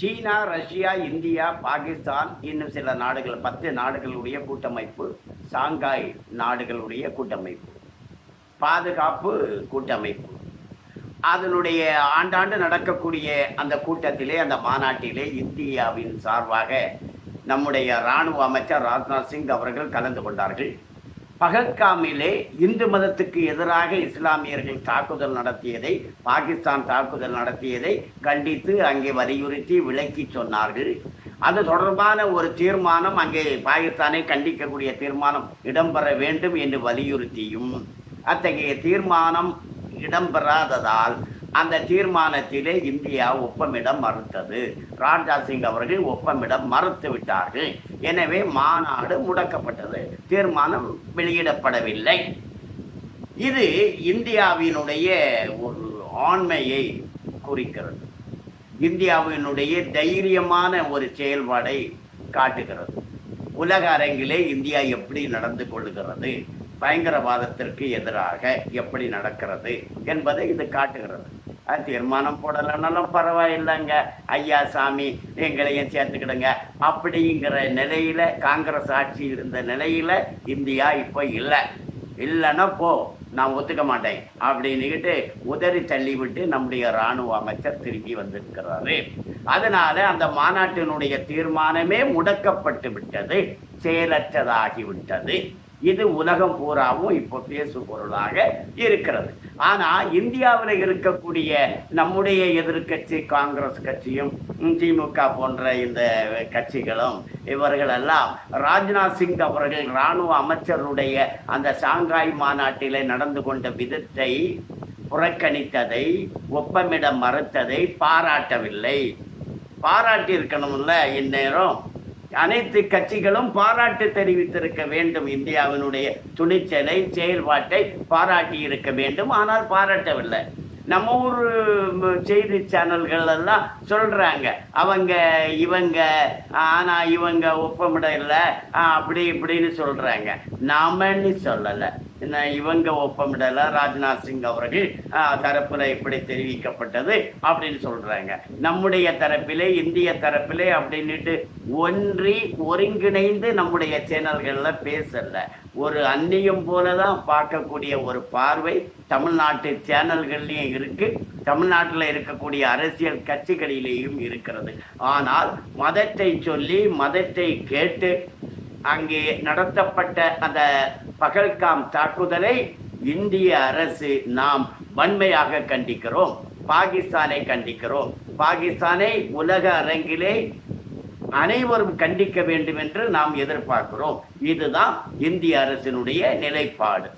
சீனா Russia India Pakistan இன்னும் சில நாடுகள் பத்து நாடுகளுடைய கூட்டமைப்பு சாங்காய் நாடுகளுடைய கூட்டமைப்பு பாதுகாப்பு கூட்டமைப்பு. அதனுடைய ஆண்டாண்டு நடக்கக்கூடிய அந்த கூட்டத்திலே அந்த மாநாட்டிலே இந்தியாவின் சார்பாக நம்முடைய இராணுவ அமைச்சர் ராஜ்நாத் சிங் அவர்கள் கலந்து கொண்டார்கள். பகல்காமிலே இந்து மதத்துக்கு எதிராக இஸ்லாமியர்கள் தாக்குதல் நடத்தியதை பாகிஸ்தான் தாக்குதல் நடத்தியதை கண்டித்து அங்கே வலியுறுத்தி விளக்கி சொன்னார்கள். அது தொடர்பான ஒரு தீர்மானம் அங்கே பாகிஸ்தானை கண்டிக்கக்கூடிய தீர்மானம் இடம்பெற வேண்டும் என்று வலியுறுத்தியும். அத்தகைய தீர்மானம் இடம்பெறாததால் அந்த தீர்மானத்திலே இந்தியா ஒப்பமிடம் மறுத்தது. ராஜா சிங் அவர்கள் ஒப்பமிடம் மறுத்து விட்டார்கள். எனவே மாநாடு முடக்கப்பட்டது. தீர்மானம் வெளியிடப்படவில்லை. இது இந்தியாவினுடைய ஒரு ஆண்மையை குறிக்கிறது. இந்தியாவினுடைய தைரியமான ஒரு செயல்பாடை காட்டுகிறது. உலக அரங்கிலே இந்தியா எப்படி நடந்து கொள்கிறது? பயங்கரவாதத்திற்கு எதிராக எப்படி நடக்கிறது என்பதை இது காட்டுகிறது. தீர்மானம் போடலைன்னாலும் பரவாயில்லைங்க. ஐயா சாமி எங்களையும் சேர்த்துக்கிடுங்க. அப்படிங்கிற நிலையில் காங்கிரஸ் ஆட்சி இருந்த நிலையில் இந்தியா இப்போ இல்லை. இல்லைன்னா போ நான் ஒத்துக்க மாட்டேன். அப்படின்னுக்கிட்டு உதறி தள்ளிவிட்டு நம்முடைய இராணுவ அமைச்சர் திரும்பி வந்திருக்கிறாரு. அதனால அந்த மாநாட்டினுடைய தீர்மானமே முடக்கப்பட்டு விட்டது செயலற்றதாகிவிட்டது இது உலகம் பூராவும் இப்போ பேசு பொருளாக இருக்கிறது. ஆனால் இந்தியாவில் இருக்கக்கூடிய நம்முடைய எதிர்க்கட்சி காங்கிரஸ் கட்சியும் திமுக போன்ற இந்த கட்சிகளும் இவர்களெல்லாம் ராஜ்நாத் சிங் அவர்கள் இராணுவ அமைச்சருடைய அந்த ஷாங்காய் மாநாட்டிலே நடந்து கொண்ட விதத்தை புறக்கணித்ததை ஒப்பமிட மறுத்ததை பாராட்டவில்லை. பாராட்டி இருக்கணும்ல இந்நேரம். அனைத்து கட்சிகளும் பாராட்டு தெரிவித்திருக்க வேண்டும். இந்தியாவினுடைய துணிச்சலை செயல்பாட்டை பாராட்டி இருக்க வேண்டும். ஆனால் பாராட்டவில்லை. நம்ம ஊர் செய்தி சேனல்கள் எல்லாம் சொல்கிறாங்க அவங்க இவங்க ஆனால் இவங்க ஒப்பமிட இல்லை அப்படி இப்படின்னு சொல்கிறாங்க நாமன்னு சொல்லலை. என்ன இவங்க ஒப்பமிடல ராஜ்நாத் சிங் அவர்கள் தரப்பில் இப்படி தெரிவிக்கப்பட்டது அப்படின்னு சொல்கிறாங்க நம்முடைய தரப்பிலே இந்திய தரப்பிலே அப்படின்னுட்டு ஒன்றி ஒருங்கிணைந்து நம்முடைய சேனல்களில் பேசலை. ஒரு அந்நியம் போல தான் பார்க்கக்கூடிய ஒரு பார்வை தமிழ்நாட்டு சேனல்கள்லேயும் இருக்குது தமிழ்நாட்டில் இருக்கக்கூடிய அரசியல் கட்சிகளிலேயும் இருக்கிறது. ஆனால் மதத்தை சொல்லி மதத்தை கேட்டு அங்கே நடத்தப்பட்ட அந்த பகல்காம் தாக்குதலை இந்திய அரசு நாம் வன்மையாக கண்டிக்கிறோம் பாகிஸ்தானை கண்டிக்கிறோம். பாகிஸ்தானை உலக அரங்கிலே அனைவரும் கண்டிக்க வேண்டும் என்று நாம் எதிர்பார்க்கிறோம். இதுதான் இந்திய அரசினுடைய நிலைப்பாடு.